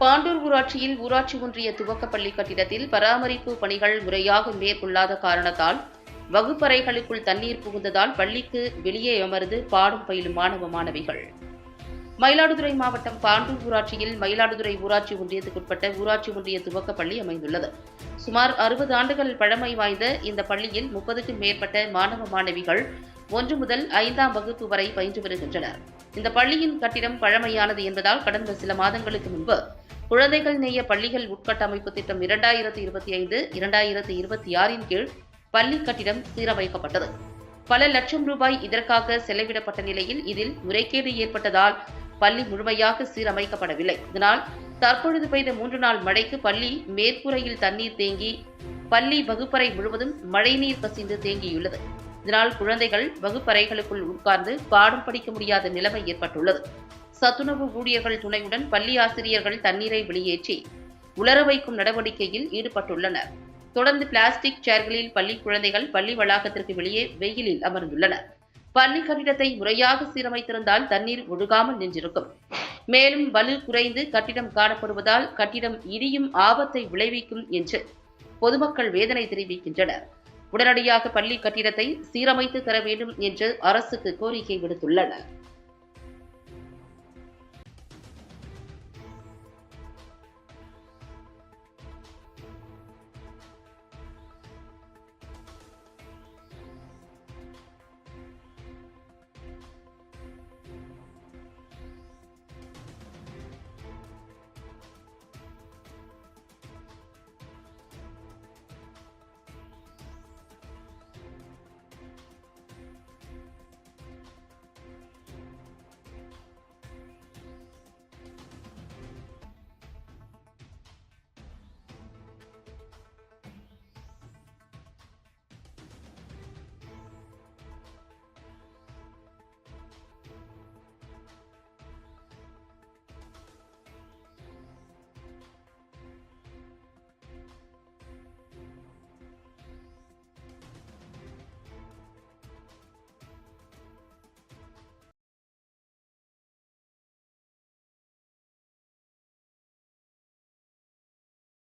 பாண்டூர் ஊராட்சியில் ஊராட்சி ஒன்றிய துவக்கப்பள்ளி கட்டிடத்தில் பராமரிப்பு பணிகள் முறையாக மேற்கொள்ளாத காரணத்தால் வகுப்பறைகளுக்குள் தண்ணீர் புகுந்ததால் பள்ளிக்கு வெளியே அமர்ந்து பாடம் பயிலும் மாணவ மாணவிகள். மயிலாடுதுறை மாவட்டம் பாண்டூர் ஊராட்சியில் மயிலாடுதுறை ஊராட்சி ஒன்றியத்துக்குட்பட்ட ஊராட்சி ஒன்றிய துவக்கப்பள்ளி அமைந்துள்ளது. சுமார் அறுபது ஆண்டுகள் பழமை வாய்ந்த இந்த பள்ளியில் முப்பதுக்கும் மேற்பட்ட மாணவ மாணவிகள் ஒன்று முதல் ஐந்தாம் வகுப்பு வரை பயின்று வருகின்றனர். இந்த பள்ளியின் கட்டிடம் பழமையானது என்பதால் கடந்த சில மாதங்களுக்கு முன்பு குழந்தைகள் நேய பள்ளிகள் உட்கட்டமைப்பு திட்டம் இரண்டாயிரத்தி இருபத்தி ஐந்து இரண்டாயிரத்தி இருபத்தி ஆறின் கீழ் பள்ளி கட்டிடம் சீரமைக்கப்பட்டது. பல லட்சம் ரூபாய் இதற்காக செலவிடப்பட்ட நிலையில் இதில் முறைகேடு ஏற்பட்டதால் பள்ளி முழுமையாக சீரமைக்கப்படவில்லை. இதனால் தற்பொழுது பெய்த மூன்று நாள் மழைக்கு பள்ளி மேற்கூரையில் தண்ணீர் தேங்கி பள்ளி வகுப்பறை முழுவதும் மழைநீர் கசிந்து தேங்கியுள்ளது. இதனால் குழந்தைகள் வகுப்பறைகளுக்குள் உட்கார்ந்து பாடம் படிக்க முடியாத நிலைமை ஏற்பட்டுள்ளது. சத்துணவு ஊழியர்கள் துணையுடன் பள்ளி ஆசிரியர்கள் தண்ணீரை வெளியேற்றி உலர வைக்கும் நடவடிக்கையில் ஈடுபட்டுள்ளனர். தொடர்ந்து பிளாஸ்டிக் சேர்களில் பள்ளி குழந்தைகள் பள்ளி வளாகத்திற்கு வெளியே வெயிலில் அமர்ந்துள்ளனர். பள்ளி கட்டிடத்தை முறையாக சீரமைத்திருந்தால் தண்ணீர் ஒழுகாமல் நின்றிருக்கும். மேலும் வலு குறைந்து கட்டிடம் காணப்படுவதால் கட்டிடம் இடியும் ஆபத்தை விளைவிக்கும் என்று பொதுமக்கள் வேதனை தெரிவிக்கின்றனர். உடனடியாக பள்ளி கட்டிடத்தை சீரமைத்து தர வேண்டும் என்று அரசுக்கு கோரிக்கை விடுத்துள்ளனர்.